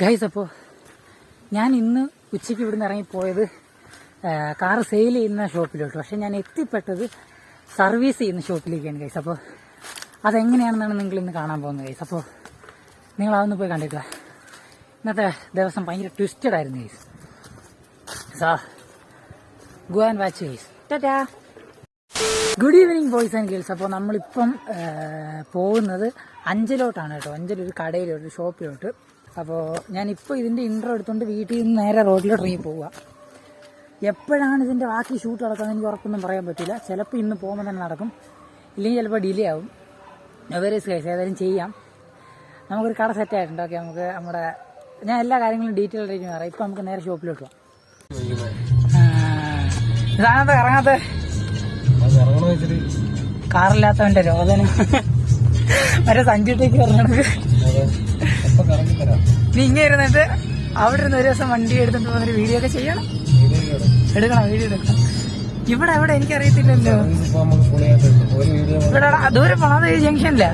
Guys അപ്പോൾ ഞാൻ ഇന്ന് ഉച്ചയ്ക്ക് ഇവിടുന്ന് ഇറങ്ങിപ്പോയത് കാർ സെയിൽ ചെയ്യുന്ന ഷോപ്പിലോട്ട്. പക്ഷെ ഞാൻ എത്തിപ്പെട്ടത് സർവീസ് ചെയ്യുന്ന ഷോപ്പിലേക്കാണ് ഗൈസ് അപ്പോൾ അതെങ്ങനെയാണെന്നാണ് നിങ്ങൾ ഇന്ന് കാണാൻ പോകുന്നത് ഗൈസ് അപ്പോൾ നിങ്ങൾ അതൊന്ന് പോയി കണ്ടിട്ട് ഇന്നത്തെ ദിവസം ഭയങ്കര ട്വിസ്റ്റഡ് ആയിരുന്നു guys so go and watch guys tata good evening boys and girls അപ്പോൾ നമ്മളിപ്പം പോകുന്നത് അഞ്ചലോട്ടാണ് കേട്ടോ. അഞ്ചലൊരു കടയിലോട്ട് ഷോപ്പിലോട്ട്. അപ്പോൾ ഞാനിപ്പോൾ ഇതിന്റെ ഇൻട്രോ എടുത്തുകൊണ്ട് വീട്ടിൽ നിന്ന് നേരെ റോഡിലോട്ട് ഇറങ്ങി പോവുക എപ്പോഴാണ് ഇതിന്റെ ബാക്കി ഷൂട്ട് നടക്കുന്നത് എനിക്ക് ഉറപ്പൊന്നും പറയാൻ പറ്റില്ല. ചിലപ്പോൾ ഇന്ന് പോകുമ്പോൾ തന്നെ നടക്കും. ഇല്ലെങ്കിൽ ചിലപ്പോൾ ഡിലേ ആവും. വെറീസ് കൈസ് ഏതായാലും ചെയ്യാം. നമുക്കൊരു കട സെറ്റ് ആയിട്ടുണ്ട്. ഓക്കെ നമുക്ക് നമ്മുടെ ഞാൻ എല്ലാ കാര്യങ്ങളും ഡീറ്റെയിൽ ആയിട്ട് പറയാം. ഇപ്പം നമുക്ക് നേരെ ഷോപ്പിലോട്ട് പോകാം ഇതാണത് ഇറങ്ങാത്ത കാറില്ലാത്തവന്റെ രോദനം. മറ്റേ സഞ്ചിട്ടേക്ക് പറഞ്ഞത് നീ ഇങ്ങനെ ഇരുന്നിട്ട് അവിടെ ഇരുന്ന് ഒരു ദിവസം വണ്ടി എടുത്തിട്ട് പോകുന്നൊരു വീഡിയോ ഒക്കെ ചെയ്യണം എടുക്കണം വീഡിയോ എടുക്കണം. ഇവിടെ എവിടെ എനിക്ക് അറിയത്തില്ലല്ലോ. ഒരു ഇവിടെ അതൊരു ഈ ജംഗ്ഷനില്ല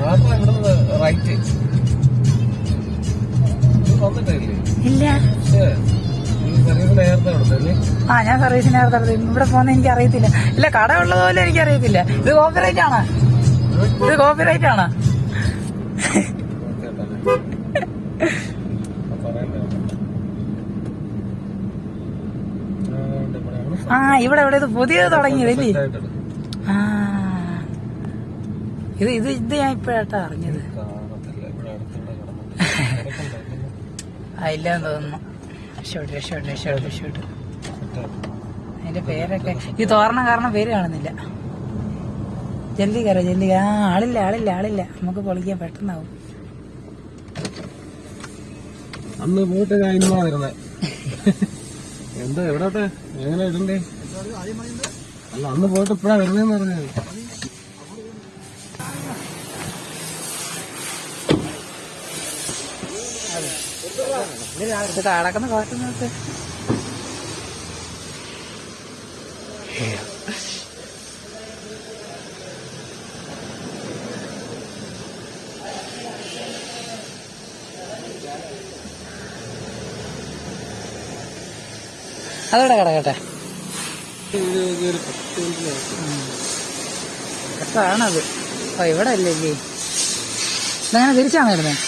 ഇല്ല. ആ ഞാൻ സർവീസിന് നേരത്തെ നടത്തി. ഇവിടെ പോകുന്ന എനിക്ക് അറിയത്തില്ല ഇല്ല കട ഉള്ളതുപോലെ എനിക്ക് അറിയത്തില്ല ഇത് കോപ്പിറൈറ്റ് ആണ്. ഇത് കോപ്പിറൈറ്റ് ആണ്. ആ ഇവിടെ ഇവിടെ ഇത് പുതിയത് തുടങ്ങിയതല്ലേ? ആ. ഇത് ഇത് ഇത് ഞാൻ ഇപ്പോഴാട്ടാ അറിഞ്ഞത്. ഇല്ലെന്ന് തോന്നുന്നു. Shot shot shot shot. അതിന്റെ പേരൊക്കെ ഈ തോരണം കാരണം പേര് കാണുന്നില്ല. ജല്ലി കറ ജല്ലി. ആ ആളില്ല ആളില്ല ആളില്ല. നമുക്ക് പൊളിക്കാൻ പെട്ടെന്നാവും. അന്ന് പോയിട്ട് ഞാൻ ഇന്നാ എന്താ എവിടോട്ടെ? എങ്ങനെ ഇടണ്ടേ അല്ല അന്ന് പോയിട്ട് ഇപ്പഴാ വരുന്നേന്ന് പറഞ്ഞത് അടക്കുന്ന കടക്കുന്ന അതോടെ കിടക്കട്ടെ. കട്ടാണത് ഓ ഇവിടെ അല്ലേ ഇതങ്ങനെ തിരിച്ചാണ് വരുന്നത്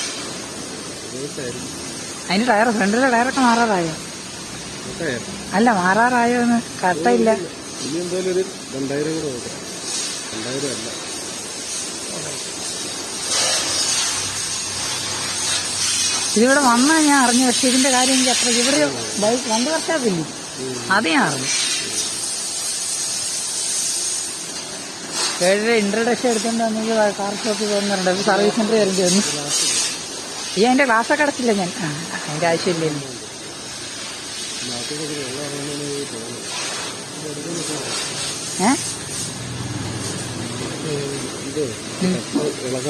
അതിന്റെ ടയർ ഫ്രണ്ടിലെ ടയറൊക്കെ മാറാറായോ? അല്ല മാറാറായോ എന്ന് കട്ടയില്ല ഇതിവിടെ വന്ന ഞാൻ അറിഞ്ഞു പക്ഷെ ഇതിന്റെ കാര്യം എനിക്ക് അത്ര ഇവിടെ ബൈക്ക് രണ്ട് വർഷത്തില്ലേ അത് ഇൻട്രഡക്ഷൻ എടുത്തിട്ടുണ്ടെങ്കിൽ കാർ ഷോപ്പിൽ പോകുന്നുണ്ട്. സർവീസ് സെന്റർ വരേണ്ടി വന്നു. ഈ അതിന്റെ ക്ലാസ്സൊക്കെ അടച്ചില്ല ഞാൻ. ആ,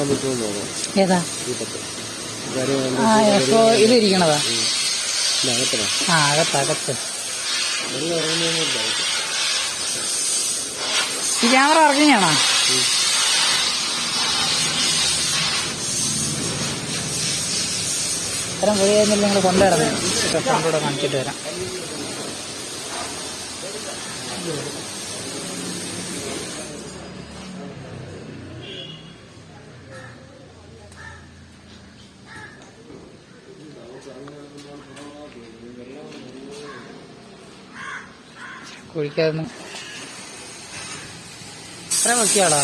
പറ്റുമോ ഏതാ? ആ അപ്പോ ഇത് ഇരിക്കണതാ അകത്തടാ ആ അകത്ത്. ഈ ക്യാമറ ഇറങ്ങിയാണോ ഇത്തരം പോയിരുന്നില്ല നിങ്ങൾ കൊണ്ടുവരുന്നത് ഫ്രണ്ടൂടെ കാണിച്ചിട്ട് വരാം. കുഴിക്കായിരുന്നു ഇത്ര നോക്കിയാളോ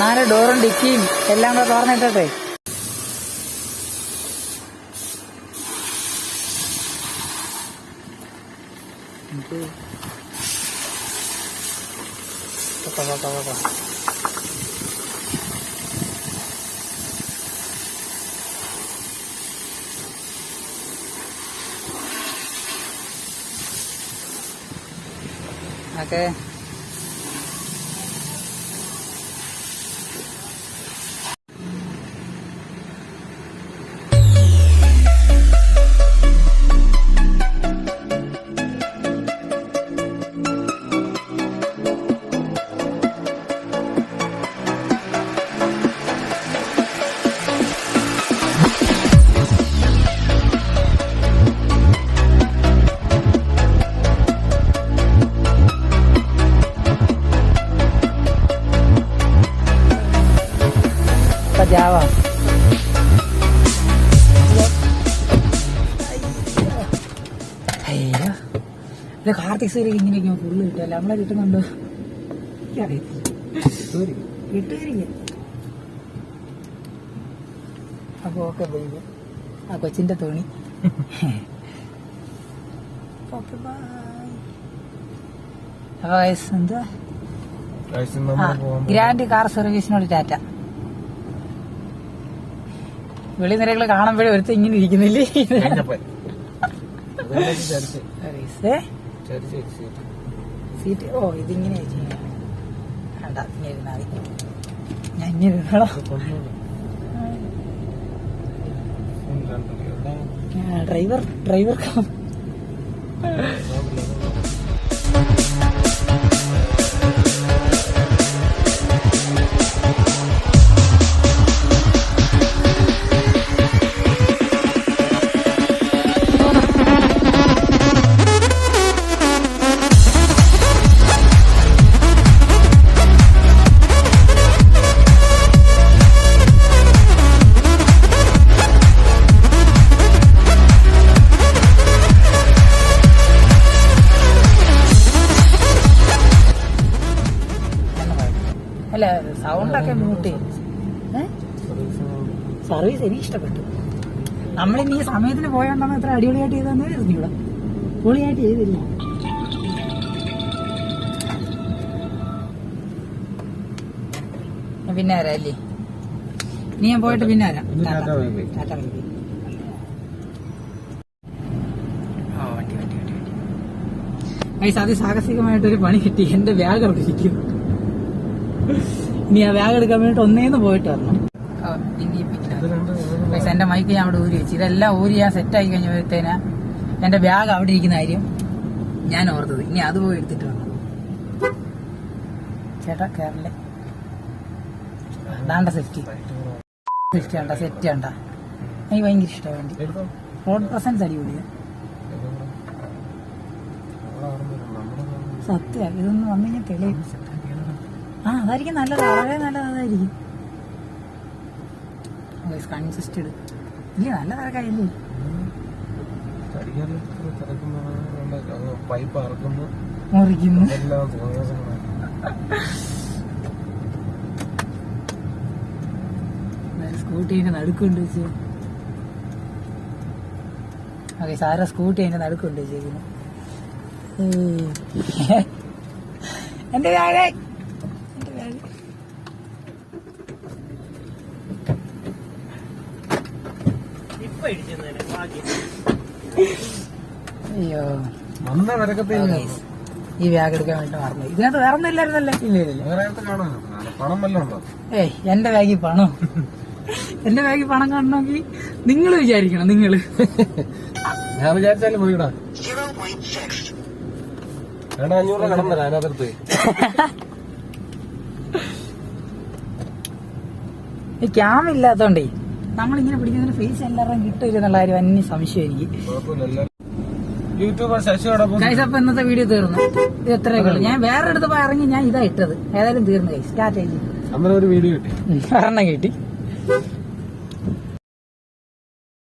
നാല് ഡോറും ഡിക്കിയും എല്ലാം കൂടെ തുറന്നിട്ടേ ഓക്കെ. ഇത് കാർത്തിക് സൂര്യ ഇങ്ങനെയൊക്കെ ഫുള്ള് കിട്ടുമല്ലോ നമ്മളെ കിട്ടുന്നുണ്ടോ. എനിക്കറിയത്തില്ല. കിട്ടുമായിരിക്കും. അപ്പൊ ഓക്കെ ബൈബ് ആ കൊച്ചിന്റെ തോണി. ഓക്കെ ബൈ എന്താ? ഗ്രാൻഡ് കാർ സർവീസിനോട് ടാറ്റ വെളിനിരകൾ കാണുമ്പോഴേ ഒരുത്തിങ്ങനെ ഇരിക്കുന്നില്ലേ? ചരിച്ച് ചരിച്ച് സീറ്റ് ഓ ഇതിങ്ങനെ. വേണ്ട ഇങ്ങനെ ഇരുന്നാ മതി. ഞാൻ ഇങ്ങനെ ഇരുന്നോളാം. ഡ്രൈവർ ഡ്രൈവർ അല്ല സൗണ്ടൊക്കെ മ്യൂട്ട് ചെയ്യും? സർവീസ് എനിക്ക് ഇഷ്ടപ്പെട്ടു നമ്മളിനി ഈ സമയത്തിന് പോയോണ്ടാണ് ഇത്ര അടിപൊളിയായിട്ട് ചെയ്തെന്ന് അറിഞ്ഞൂടാ. പൊളിയായിട്ട് ചെയ്തില്ല. പിന്നെ വരാം അല്ലേ ഇനി ഞാൻ പോയിട്ട് പിന്നെ വരാം. ടാറ്റ. അതിസാഹസികമായിട്ടൊരു പണി കിട്ടി. എന്റെ ബാഗ് അവിടെ ഇരിക്കുന്നു. ഇനി ആ ബാഗ് എടുക്കാൻ വേണ്ടിട്ട് ഒന്നേന്ന് പോയിട്ട് വരണം. പക്ഷെ എന്റെ മൈക്ക് ഞാൻ അവിടെ ഊരി വെച്ചു. ഇതെല്ലാം ഊരി ഞാൻ സെറ്റ് ആയി കഴിഞ്ഞപ്പോഴത്തേന് എന്റെ ബാഗ് അവിടെ ഇരിക്കുന്ന കാര്യം ഞാൻ ഓർത്തത്. ഇനി അത് പോയി എടുത്തിട്ട് വന്നു ചേട്ടാ കേരളേ അതാണ്ട സെഫ്റ്റി സെഫ്റ്റി ആണ്ട സെറ്റ് ആണ്ട എനിക്ക് ഭയങ്കര ഇഷ്ടമാണ് വേണ്ടി. റോഡ് പ്രസൻസ് അടിപൊളിയാണ് സത്യ ഇതൊന്നും വന്നു കഴിഞ്ഞാൽ തെളിയും. ആ അതായിരിക്കും നല്ലത്. വളരെ നല്ലത് അതായിരിക്കും കൺസിസ്റ്റഡ് ഇല്ല നല്ല തിരക്കായില്ലേ പൈപ്പ് ഇറക്കുന്നു മുറിക്കുന്നു എല്ലാം തോന്നിയ സ്കൂട്ടി അതിന്റെ നടുക്കുണ്ട് വെച്ച് ഓക്കെ സാറ സ്കൂട്ടി അതിന്റെ നടുക്കുണ്ട് വെച്ചേക്കുന്നു ഏയ്. എന്റെ ബാഗ് അയ്യോ. വന്ന വരക്കത്തെ. ഈ ബാഗ് എടുക്കാൻ വേണ്ടി മറന്നു ഇതിനകത്ത് വേറെ ഒന്നും ഇല്ലായിരുന്നല്ലേ? ഏയ് എന്റെ ബാഗിൽ പണം. എന്റെ ബാഗിൽ പണം കാണണമെങ്കിൽ നിങ്ങൾ വിചാരിക്കണം നിങ്ങൾ. ഞാൻ വിചാരിച്ചാലും പോയിടാ. ക്യാമില്ലാത്തോണ്ടേ അഞ്ഞൂറ് രൂപ കടം തരാം അതിനകത്ത് ഈ ക്യാം ഇല്ലാത്തോണ്ടേ. നമ്മളിങ്ങനെ പിടിക്കുന്നതിന് ഫേസ് എല്ലാവരും കിട്ടില്ല എന്നുള്ള കാര്യം അന്യ സംശയം എനിക്ക് യൂട്യൂബർ ശശിയോടൊപ്പം ഗൈസ് അപ്പൊ ഇന്നത്തെ വീഡിയോ തീർന്നു. ഇത് എത്രയൊക്കെ ഞാൻ വേറെ അടുത്ത് ഇറങ്ങി ഞാൻ ഇതാ ഇട്ടത്. ഏതായാലും തീർന്നു ഗൈസ് സ്റ്റാർട്ട് ചെയ്യും. അങ്ങനെ ഒരു വീഡിയോ കിട്ടി. ഒരെണ്ണം കിട്ടി.